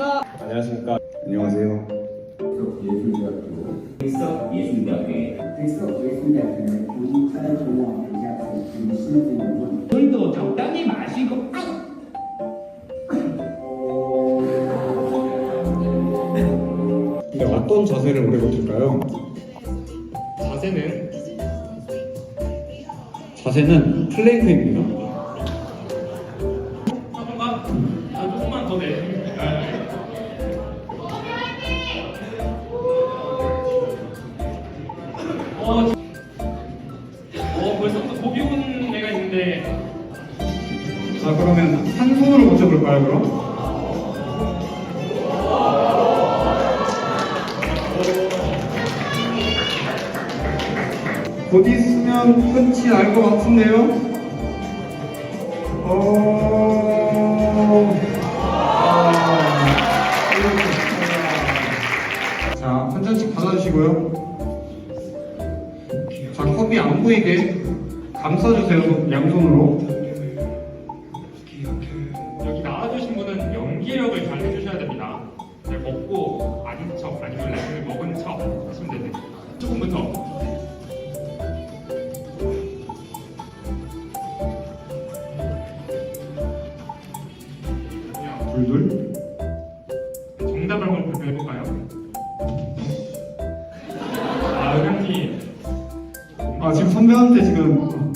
안녕하십니까. 안녕하십니까. 안녕하세요. 예술대학교의 예술대학교의 교육사 저희도 적당히 마시고. 네, 어떤 자세를 오래 버틸까요? 자세는 자세는 플랭크입니다. 한 번만, 아, 조금만 더 내. 그러면 한 손으로 버텨볼까요, 그럼? 곧 있으면 끝이 날 것 같은데요? 어... 아... 자, 한 잔씩 받아주시고요. 자, 컵이 안 보이게 감싸주세요, 양손으로. 조금부터. 둘둘. 정답을 한번 발표해볼까요? 아, 은영님 아, 지금 선배한테 지금.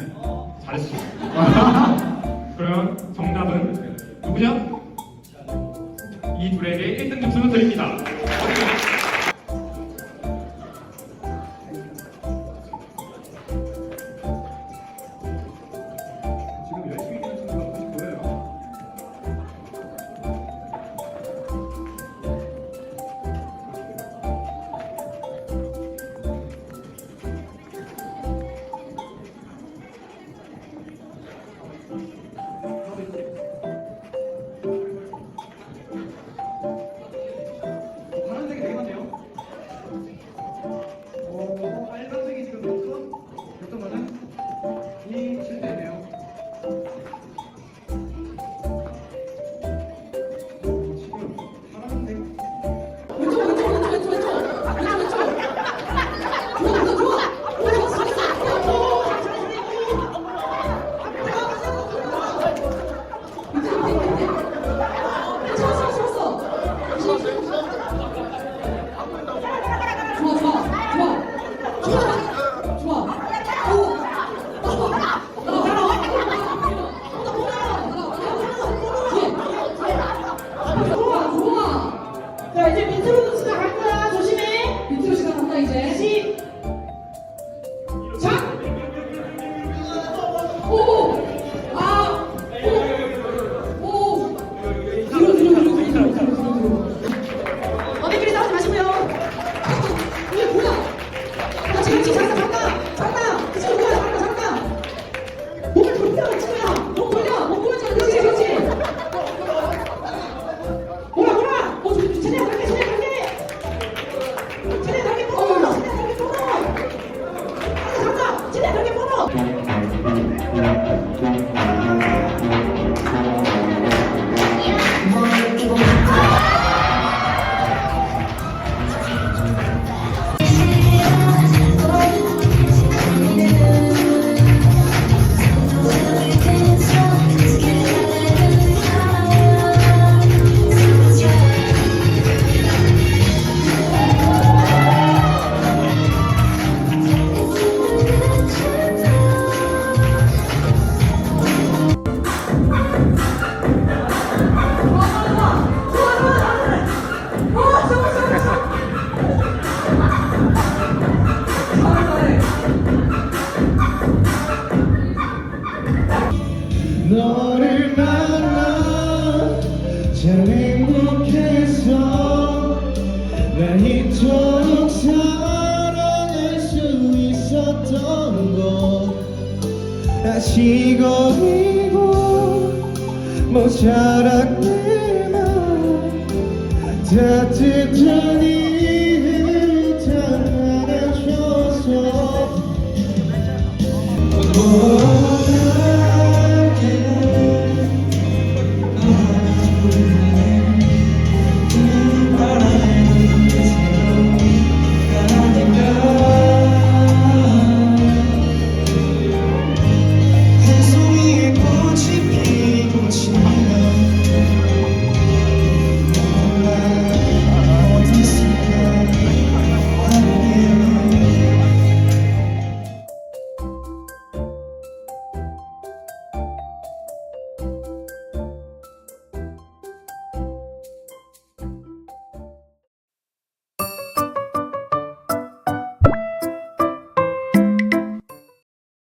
잘했어. 그러면 정답은 누구죠? 이 둘에게 1등 점수를 드립니다. Thank you. 너를 만나 참 행복해서 난 이토록 사랑할 수 있었던 것. 어리고 모자란 내맘 따뜻한 이를 다 안아줘서